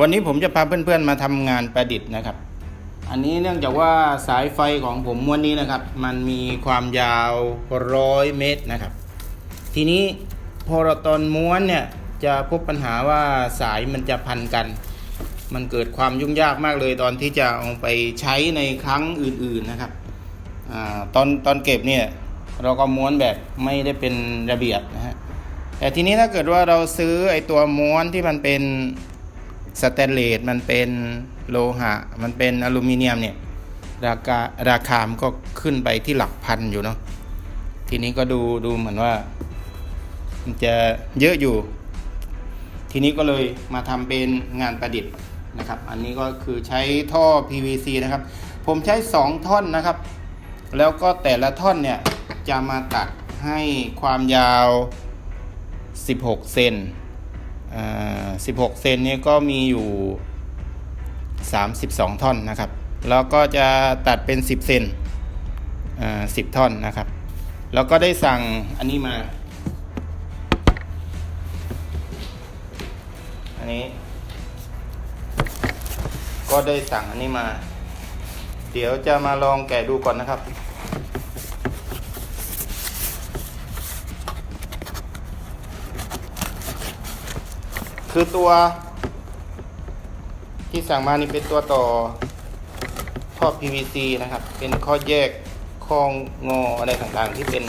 วันนี้ผมจะพาเพื่อนๆมาทำงานประดิษฐ์นะครับ อันนี้เนื่องจากว่าสายไฟของผมม้วนนี้นะครับ มันมีความยาวร้อยเมตรนะครับ ทีนี้พอเราตอนม้วนเนี่ยจะพบปัญหาว่าสายมันจะพันกัน มันเกิดความยุ่งยากมากเลยตอนที่จะเอาไปใช้ในครั้งอื่นๆนะครับอตอนตอนเก็บเนี่ยเราก็ม้วนแบบไม่ได้เป็นระเบียบนะฮะแต่ทีนี้ถ้าเกิดว่าเราซื้อไอตัวม้วนที่มันเป็น สแตนเลสมันเป็นโลหะ มันเป็นอลูมิเนียมเนี่ยราคาราคามันก็ขึ้นไปที่หลักพันอยู่เนาะทีนี้ก็ดูดูเหมือนว่า มันจะเยอะอยู่ ทีนี้ก็เลยมาทำเป็นงานประดิษฐ์นะครับ อันนี้ก็คือใช้ท่อ PVC นะครับ ผมใช้ 2 ท่อนนะครับ แล้วก็แต่ละท่อนเนี่ยจะมาตัดให้ความยาว 16 เซน อ่า16เซนนี้ก็มีอยู่ 32 ท่อนนะครับ แล้วก็จะตัดเป็น 10 เซนอ่า10ท่อนนะครับ แล้วก็ได้สั่งอันนี้มา อันนี้ ก็ได้สั่งอันนี้มา เดี๋ยวจะมาลองแกะดูก่อนนะครับ คือตัวที่สั่งมานี่เป็นตัวต่อท่อ PVC นะครับ เป็นข้อแยกข้องงออะไรต่างๆที่เป็น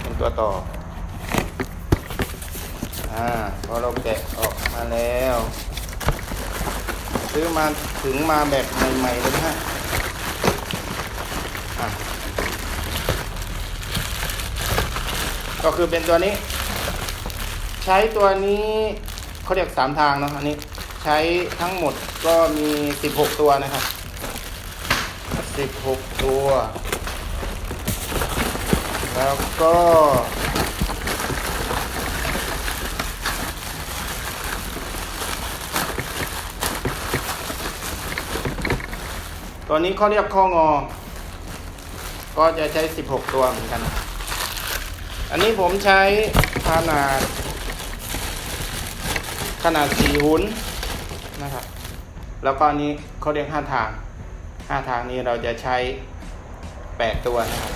เป็นตัวต่อ อ่าพอเราแกะออกมาแล้ว ซื้อมาถึงมาแบบใหม่ๆเลยนะฮะอะก็คือเป็นตัวนี้ ใช้ตัวนี้เขาเรียกสามทางเนาะอันนี้ใช้ทั้งหมดก็มี16ตัวนะครับ16ตัว แล้วก็ตัวนี้เขาเรียกข้องอ ก็จะใช้ 16 ตัวเหมือนกัน อันนี้ผมใช้ขนาด ขนาด4หุนนะครับ แล้วก็นนี้เขาเรียก5ทาง5ทางนี้เราจะใช้8ตัวนะครับ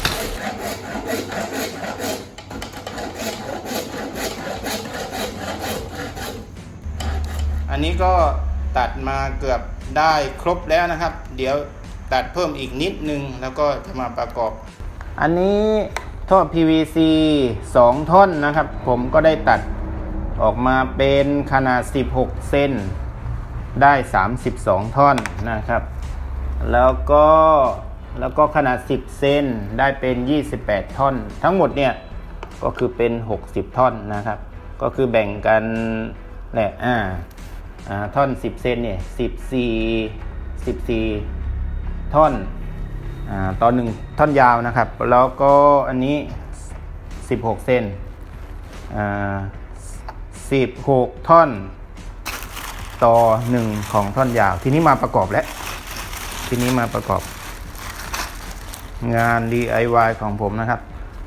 อันนี้ก็ตัดมาเกือบได้ครบแล้วนะครับ เดี๋ยวตัดเพิ่มอีกนิดนึง แล้วก็จะมาประกอบ อันนี้ท่อ PVC 2 ท่อนนะครับ ผมก็ได้ตัด ออกมาเป็นขนาด 16 เซนได้ 32 ท่อนนะครับ แล้วก็แล้วก็ขนาด 10 เซนได้เป็น 28 ท่อน ทั้งหมดเนี่ยก็คือเป็น 60 ท่อนนะครับ ก็คือแบ่งกันแหละอ่าอ่าท่อน 10 เซนเนี่ย14 14 ท่อนอ่าต่อหนึ่งท่อนยาวนะครับ แล้วก็อันนี้ 16 เซนอ่า 16 ท่อน ต่อหนึ่งของท่อนยาว ทีนี้มาประกอบแล้ว ทีนี้มาประกอบ งาน DIY ของผมนะครับ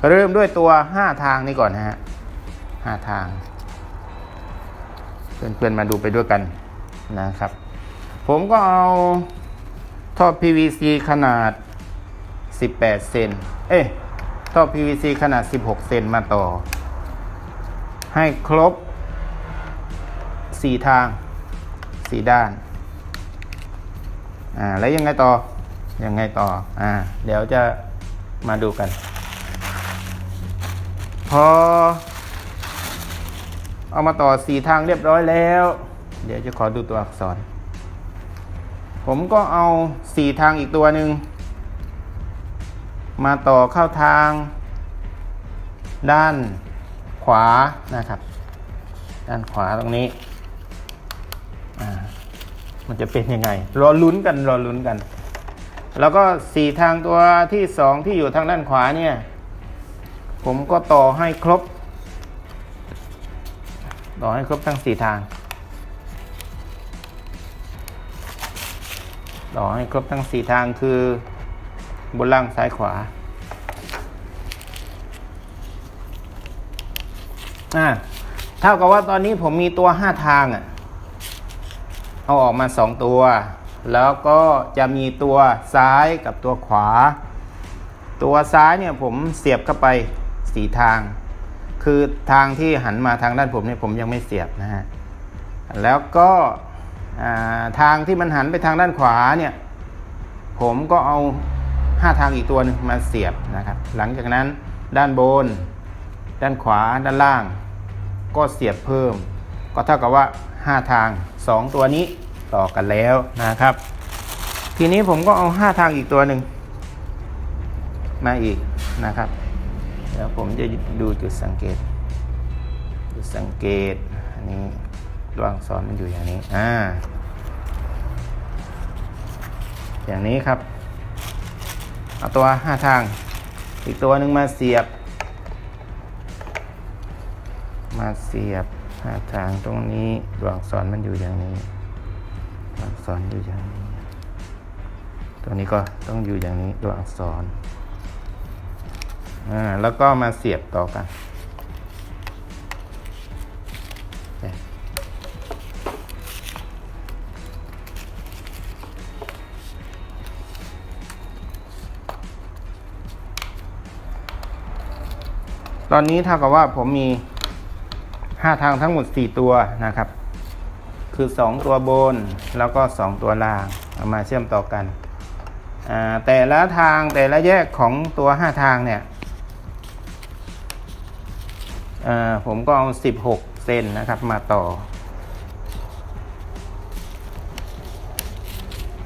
เริ่มด้วยตัว 5 ทางนี้ก่อนนะฮะ5ทาง เพื่อนๆมาดูไปด้วยกันนะครับ ผมก็เอาท่อ PVC ขนาด 18 เซน เอ้ท่อ PVC ขนาด 16 เซนมาต่อ ให้ครบ 4 ทาง 4 ด้านอ่าแล้วยังไงต่อยังไงต่ออ่าเดี๋ยวจะมาดูกัน พอ เอามาต่อสีทางเรียบร้อยแล้ว เดี๋ยวจะขอดูตัวอักษร ผมก็เอาสีทางอีกตัวหนึ่งมาต่อเข้าทาง ด้านขวานะครับ ด้านขวาตรงนี้ มันจะเป็นยังไง รอลุ้นกันรอลุ้นกัน แล้วก็สี่ทางตัวที่สองที่อยู่ทางด้านขวาเนี่ย ผมก็ต่อให้ครบ ต่อให้ครบทั้งสี่ทาง ต่อให้ครบทั้งสี่ทางคือบนล่างซ้ายขวาอ่าเท่ากับว่าตอนนี้ผมมีตัวห้าทางอะ เอาออกมาสองตัว แล้วก็จะมีตัวซ้ายกับตัวขวา ตัวซ้ายเนี่ยผมเสียบเข้าไปสีทาง คือทางที่หันมาทางด้านผมเนี่ยผมยังไม่เสียบนะฮะแล้วก็ทางที่มันหันไปทางด้านขวาเนี่ยผมก็เอาห้าทางอีกตัวนึงมาเสียบนะครับ หลังจากนั้นด้านบน ด้านขวาด้านล่าง ก็เสียบเพิ่ม ก็เท่ากับว่าห้าทางสองตัวนี้ต่อกันแล้วนะครับ ทีนี้ผมก็เอาห้าทางอีกตัวหนึ่งมาอีกนะครับเดี๋ยวผมจะดูจุดสังเกต จุดสังเกตอันนี้ตัวอักษรมันอยู่อย่างนี้อ่าอย่างนี้ครับ เอาตัวห้าทาง อีกตัวหนึ่งมาเสียบ มาเสียบ หาทางตรงนี้ตัวอักษรมันอยู่อย่างนี้ตัวอักษรอยู่อย่างนี้ ตัวนี้ก็ต้องอยู่อย่างนี้ตัวอักษรอ่าแล้วก็มาเสียบต่อกันตอนนี้เท่ากับว่าผมมี ห้าทางทั้งหมดสี่ตัวนะครับ คือสองตัวบนแล้วก็สองตัวล่างเอามาเชื่อมต่อกัน แต่ละทางแต่ละแยกของตัวห้าทางเนี่ยผมก็เอา 16 เซนนะครับมาต่อ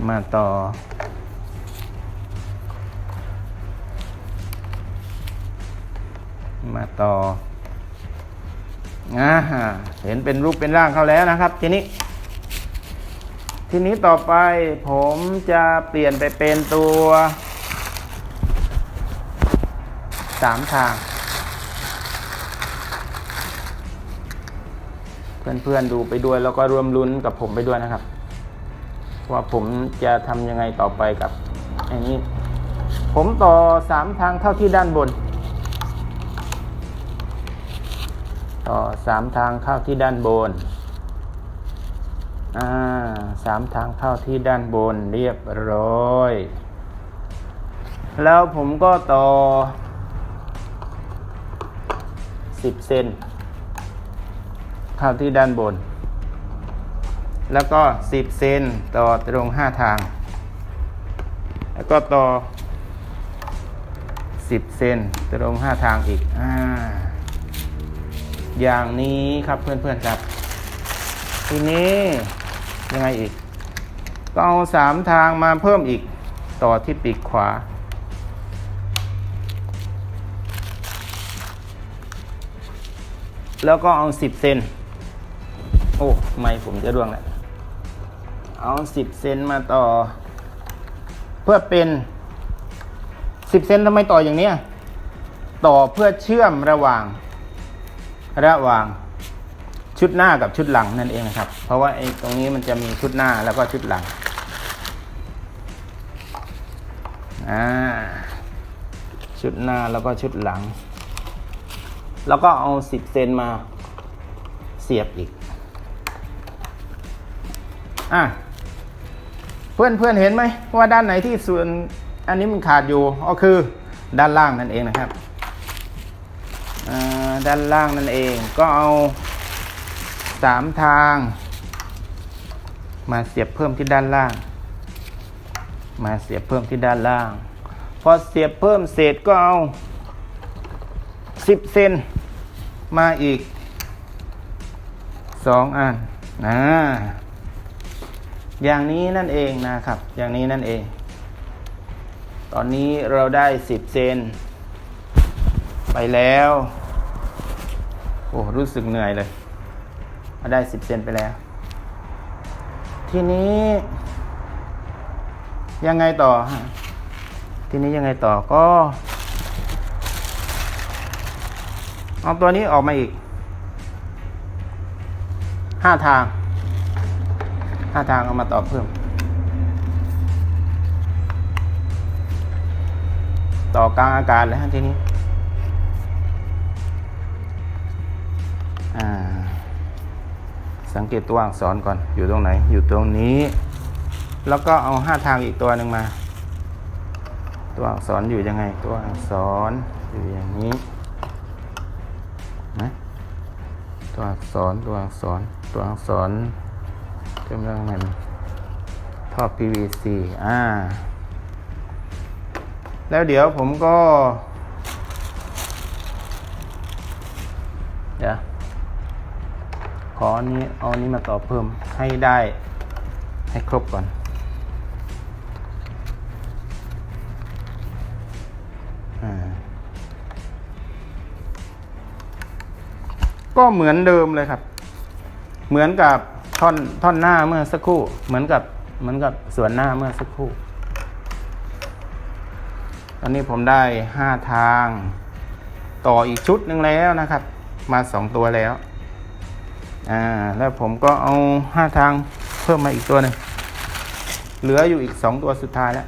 มาต่อมาต่อ อ่าเห็นเป็นรูปเป็นร่างเขาแล้วนะครับ ทีนี้ ทีนี้ต่อไปผมจะเปลี่ยนไปเป็นตัวสามทาง เพื่อนๆดูไปด้วยแล้วก็ร่วมลุ้นกับผมไปด้วยนะครับ ว่าผมจะทำยังไงต่อไปกับอันนี้ ผมต่อสามทางเข้าที่ด้านบน ต่อสามทางเข้าที่ด้านบนอ่าสามทางเข้าที่ด้านบนเรียบร้อย แล้วผมก็ต่อสิบเซนเข้าที่ด้านบน แล้วก็10เซนต่อตรง5ทาง แล้วก็ต่อ10เซนตรง5ทางอีกอ่า อย่างนี้ครับเพื่อนๆครับ ทีนี้ยังไงอีก ก็เอา3ทางมาเพิ่มอีกต่อที่ปีกขวา แล้วก็เอา10เซนโอ้ไม่ผมจะร่วงแล้วเอาสิบเซนมาต่อ เพื่อเป็นสิบเซนทำไมต่ออย่างนี้ต่อเพื่อเชื่อมระหว่าง ระหว่างชุดหน้ากับชุดหลังนั่นเองนะครับ เพราะว่าไอ้ตรงนี้มันจะมีชุดหน้าแล้วก็ชุดหลังอ่าชุดหน้าแล้วก็ชุดหลัง แล้วก็เอาสิบเซนมาเสียบอีกอะเพื่อนเพื่อนเห็นไหมว่าด้านไหนที่ส่วนอันนี้มันขาดอยู่ก็คือด้านล่างนั่นเองนะครับ ด้านล่างนั่นเองก็เอาสามทาง มาเสียบเพิ่มที่ด้านล่าง มาเสียบเพิ่มที่ด้านล่าง พอเสียบเพิ่มเสร็จก็เอาสิบเซนมาอีกสองอันนะอย่างนี้นั่นเองนะครับ อย่างนี้นั่นเอง ตอนนี้เราได้สิบเซน ไปแล้ว โอ้รู้สึกเหนื่อยเลย มาได้สิบเซนไปแล้ว ทีนี้ ยังไงต่อ ทีนี้ยังไงต่อก็ เอาตัวนี้ออกมาอีกห้าทางห้าทางเอามาต่อเพิ่ม ต่อกลางอากาศเลยฮะทีนี้ อ่า สังเกตตัวอักษรก่อนอยู่ตรงไหน อยู่ตรงนี้ แล้วก็เอาห้าทางอีกตัวหนึ่งมา ตัวอักษรอยู่ยังไง ตัวอักษรอยู่อย่างนี้นะตัวอักษรตัวอักษรตัวอักษรกำลังมันท่อ PVC อ่า แล้วเดี๋ยวผมก็ เดี๋ยว ขออันนี้เอาอันนี้มาต่อเพิ่มให้ได้ให้ครบก่อนอ่าก็เหมือนเดิมเลยครับ เหมือนกับท่อนท่อนหน้าเมื่อสักครู่ เหมือนกับเหมือนกับส่วนหน้าเมื่อสักครู่ ตอนนี้ผมได้ห้าทาง ต่ออีกชุดหนึ่งแล้วนะครับ มาสองตัวแล้ว อ่าแล้วผมก็เอาห้าทางเพิ่มมาอีกตัวหนึ่งเหลืออยู่อีกสองตัวสุดท้ายแล้ว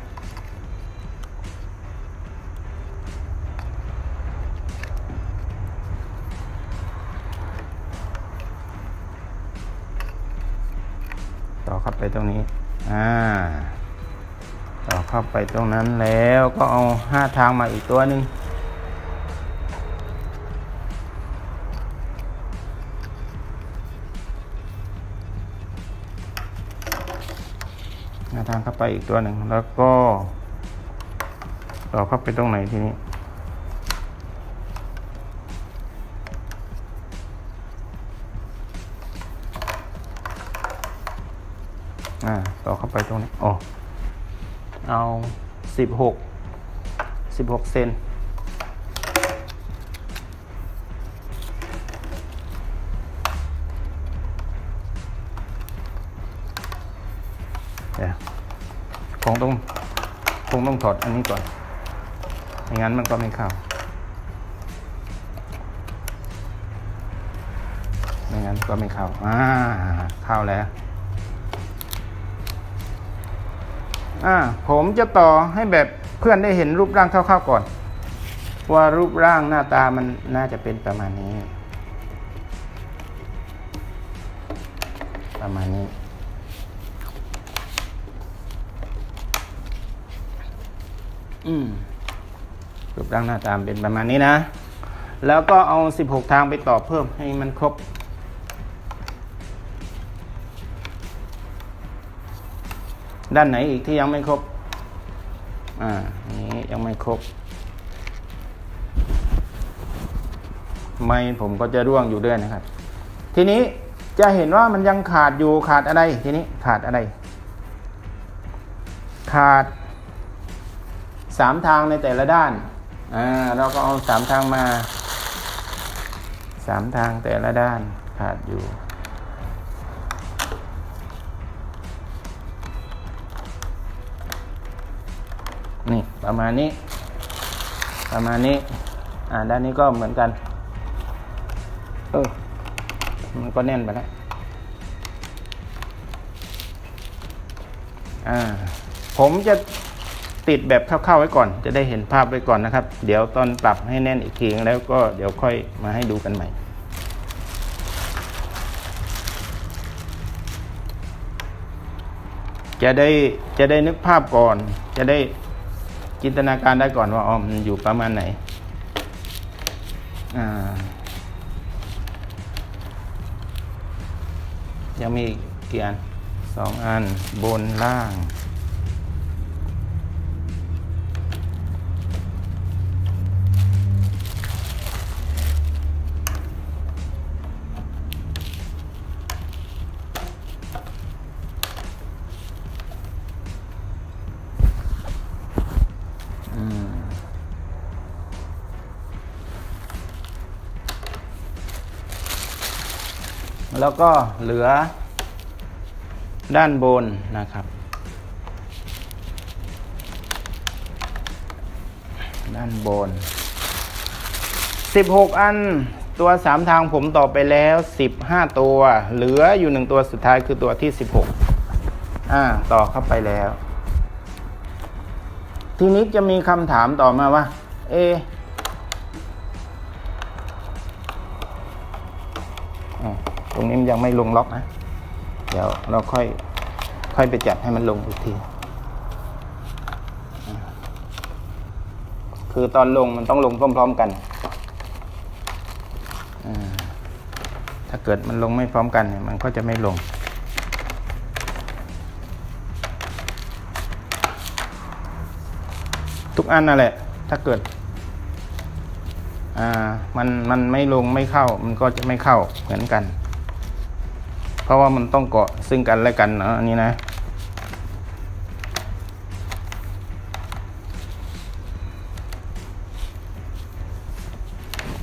ต่อเข้าไปตรงนี้ อ่า ต่อเข้าไปตรงนั้นแล้วก็เอาห้าทางมาอีกตัวหนึ่ง เข้าไปอีกตัวหนึ่งแล้วก็ต่อเข้าไปตรงไหนทีนี้ อ่า ต่อเข้าไปตรงนี้อ๋อเอาสิบหกสิบหกเซน ต้องคงต้องถอดอันนี้ก่อนไม่งั้นมันก็ไม่เข้าไม่งั้นก็ไม่เข้าอ่าเข้าแล้วอ่าผมจะต่อให้แบบเพื่อนได้เห็นรูปร่างคร่าวๆก่อน ว่ารูปร่างหน้าตามันน่าจะเป็นประมาณนี้ ประมาณนี้ อืมรูปร่างหน้าตามเป็นประมาณนี้นะ แล้วก็เอา 16 ทางไปต่อเพิ่มให้มันครบ ด้านไหนอีกที่ยังไม่ครบ อ่านี้ยังไม่ครบ ไม่ผมก็จะร่วงอยู่ด้วยนะครับ ทีนี้จะเห็นว่ามันยังขาดอยู่ขาดอะไรทีนี้ขาดอะไร ขาด สามทางในแต่ละด้านอ่าเราก็เอาสามทางมาสามทางแต่ละด้านขาดอยู่ นี่ประมาณนี้ ประมาณนี้ อ่าด้านนี้ก็เหมือนกัน เออ มันก็แน่นไปแล้วอ่า ผมจะ ติดแบบเข้าๆไว้ก่อน จะได้เห็นภาพไว้ก่อนนะครับ เดี๋ยวตอนปรับให้แน่นอีกทีแล้วก็เดี๋ยวค่อยมาให้ดูกันใหม่ จะได้จะได้นึกภาพก่อน จะได้จินตนาการได้ก่อนว่าอ๋อมันอยู่ประมาณไหนอ่ายังมีอีกกี่อันสองอันบนล่าง แล้วก็เหลือด้านบนนะครับ ด้านบน 16 อันตัว 3 ทางผมต่อไปแล้ว 15 ตัว เหลืออยู่หนึ่งตัวสุดท้ายคือตัวที่ 16 อ่า ต่อเข้าไปแล้ว ทีนี้จะมีคำถามต่อมาว่า เอ นี้มันยังไม่ลงล็อกนะ เดี๋ยวเราค่อยค่อยไปจัดให้มันลงอีกที คือตอนลงมันต้องลงพร้อมๆกันถ้าเกิดมันลงไม่พร้อมกันเนี่ยมันก็จะไม่ลง ทุกอันนั่นแหละ ถ้าเกิด อ่า มันมันไม่ลงไม่เข้า มันก็จะไม่เข้าเหมือนกัน เพราะว่ามันต้องเกาะซึ่งกันและกันนะอันนี้นะ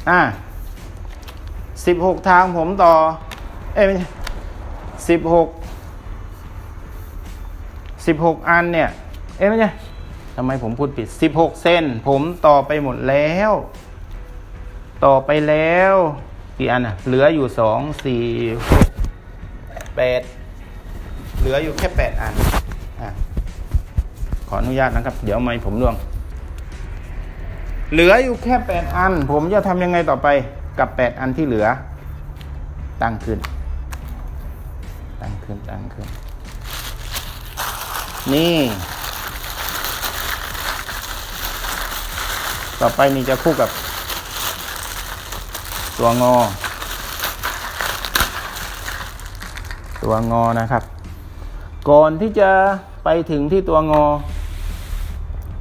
อ่าสิบหกทางผมต่อ เอ้ยสิบหกสิบหกอันเนี่ย เอ้ยไม่ใช่ทำไมผมพูดผิดสิบหกเส้น ผมต่อไปหมดแล้ว ต่อไปแล้ว กี่อันอะ เหลืออยู่สองสี่หก แปดเหลืออยู่แค่แปดอันอะขออนุญาตนะครับ เดี๋ยวไม่ผมล่วง เหลืออยู่แค่แปดอัน ผมจะทำยังไงต่อไปกับแปดอันที่เหลือ ตั้งขึ้น ตั้งขึ้นตั้งขึ้น นี่ ต่อไปนี่จะคู่กับ ตัวงอ ตัวงอนะครับ ก่อนที่จะไปถึงที่ตัวงอ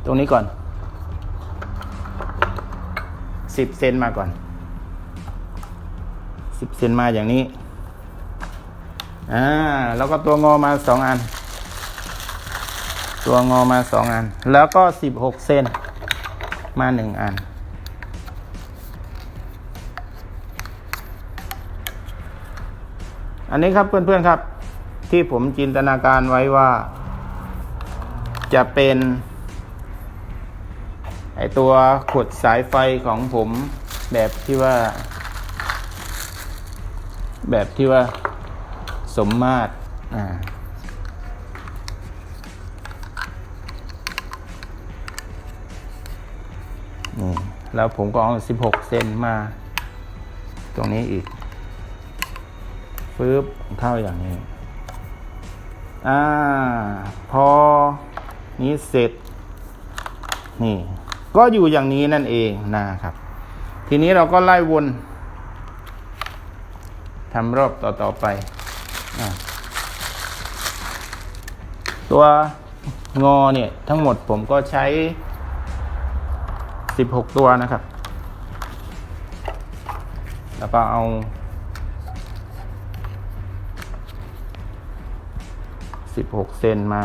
ตรงนี้ก่อนสิบเซนมาก่อนสิบเซนมาอย่างนี้อ่าแล้วก็ตัวงอมาสองอัน ตัวงอมาสองอัน แล้วก็สิบหกเซนมาหนึ่งอัน อันนี้ครับเพื่อนๆครับ ที่ผมจินตนาการไว้ว่า จะเป็นไอตัวขุดสายไฟของผมแบบที่ว่า แบบที่ว่าสมมาตรอ่านี่แล้วผมก็เอา 16 เซนมา ตรงนี้อีก ฟืบเข้าอย่างนี้ อ่า พอนี้เสร็จ นี่ ก็อยู่อย่างนี้นั่นเองนะครับ ทีนี้เราก็ไล่วนทำรอบต่อๆไป ตัวงอเนี่ย ทั้งหมดผมก็ใช้ 16 ตัวนะครับ แล้วก็เอา 16เซนมา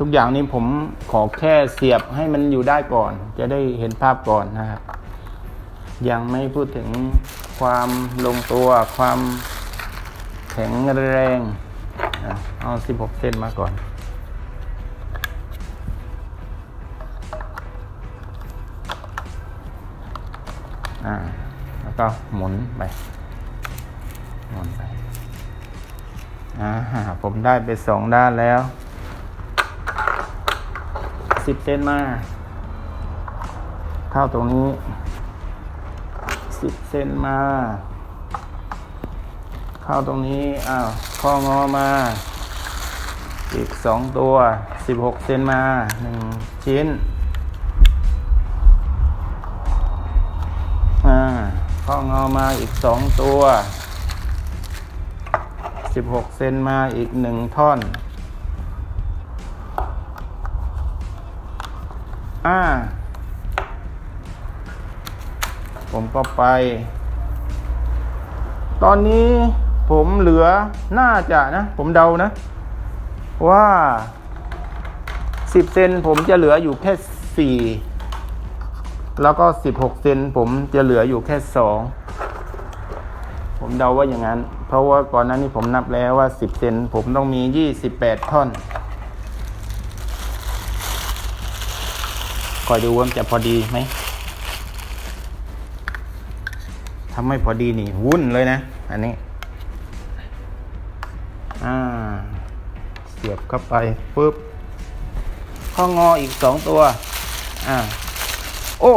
ทุกอย่างนี้ผมขอแค่เสียบให้มันอยู่ได้ก่อน จะได้เห็นภาพก่อนนะครับ ยังไม่พูดถึงความลงตัวความแข็งแรงอะเอา 16เซนมาก่อน อ่า แล้วก็หมุนไป หมุนไปอ่าผมได้ไปสองด้านแล้วสิบเซนมาเข้าตรงนี้สิบเซนมา เข้าตรงนี้อ้าวข้องอมา อีกสองตัวสิบหกเซนมาหนึ่งชิ้นอ่าข้องอมาอีกสองตัว สิบหกเซนมาอีกหนึ่งท่อน อ่า ผมก็ไป ตอนนี้ผมเหลือน่าจะนะ ผมเดานะ ว่าสิบเซนผมจะเหลืออยู่แค่สี่แล้วก็สิบหกเซนผมจะเหลืออยู่แค่สอง ผมเดาว่าอย่างนั้น เพราะว่าก่อนหน้านี้ผมนับแล้วว่าสิบเซนผมต้องมียี่สิบแปดท่อนคอยดูว่ามันจะพอดีไหมถ้าไม่พอดีนี่ วุ่นเลยนะ อันนี้ อ่า เสียบเข้าไปปุ๊บ ข้องออีกสองตัว อ่า โอ้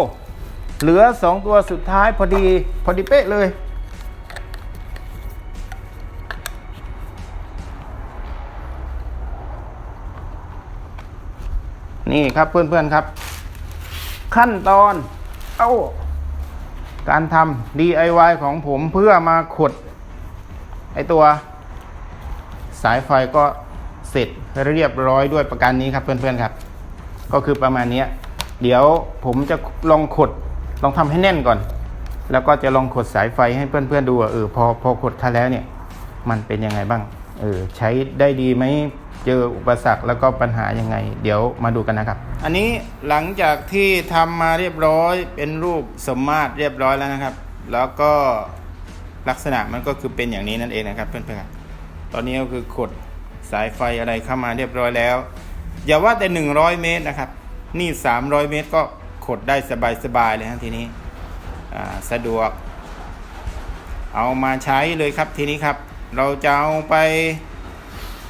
เหลือสองตัวสุดท้ายพอดี พอดีเป๊ะเลย นี่ครับเพื่อนๆครับ ขั้นตอน เอ้า การทำ DIY ของผมเพื่อมาขุด ไอตัว สายไฟก็เสร็จเรียบร้อยด้วยประกันนี้ครับเพื่อนๆครับ ก็คือประมาณนี้เดี๋ยวผมจะลองขุดลองทำให้แน่นก่อน แล้วก็จะลองขุดสายไฟให้เพื่อนๆดูว่าเออพอพอขุดทันแล้วเนี่ย มันเป็นยังไงบ้าง เออใช้ได้ดีไหม เจออุปสรรคแล้วก็ปัญหายังไง เดี๋ยวมาดูกันนะครับ อันนี้หลังจากที่ทำมาเรียบร้อยเป็นรูปสมมาตรเรียบร้อยแล้วนะครับ แล้วก็ลักษณะมันก็คือเป็นอย่างนี้นั่นเองนะครับเพื่อนๆตอนนี้ก็คือขดสายไฟอะไรเข้ามาเรียบร้อยแล้ว อย่าว่าแต่ 100 เมตรนะครับ นี่ 300 เมตรก็ขดได้สบายๆเลยฮะทีนี้สะดวก เอามาใช้เลยครับทีนี้ครับ เราจะเอาไป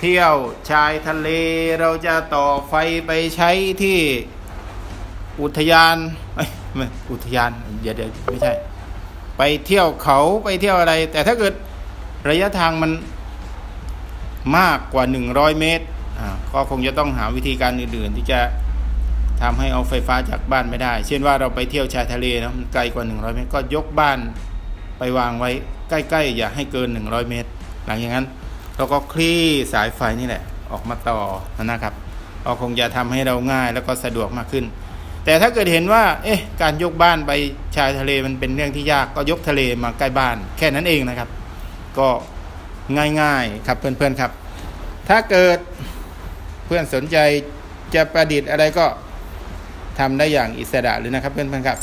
เที่ยวชายทะเลเราจะต่อไฟไปใช้ที่อุทยานไม่อุทยานเดี๋ยวเดี๋ยวไม่ใช่ ไปเที่ยวเขาไปเที่ยวอะไร แต่ถ้าเกิดระยะทางมันมากกว่า 100 เมตรอ่าก็คงจะต้องหาวิธีการอื่น ๆ ที่จะทำให้เอาไฟฟ้าจากบ้านไม่ได้ เช่นว่าเราไปเที่ยวชายทะเลนะมันไกลกว่า 100 เมตร ก็ยกบ้านไปวางไว้ใกล้ ๆ อย่าให้เกิน 100 เมตร หลังจากนั้น เราก็คลี่สายไฟนี่แหละ ออกมาต่อนะครับก็คงจะทำให้เราง่ายแล้วก็สะดวกมากขึ้น แต่ถ้าเกิดเห็นว่า เอ๊ะ การยกบ้านไปชายทะเลมันเป็นเรื่องที่ยากก็ยกทะเลมาใกล้บ้านแค่นั้นเองนะครับ ก็ง่ายๆครับเพื่อนๆครับ ถ้าเกิดเพื่อนสนใจจะประดิษฐ์อะไรก็ทำได้อย่างอิสระเลยนะครับเพื่อนๆครับ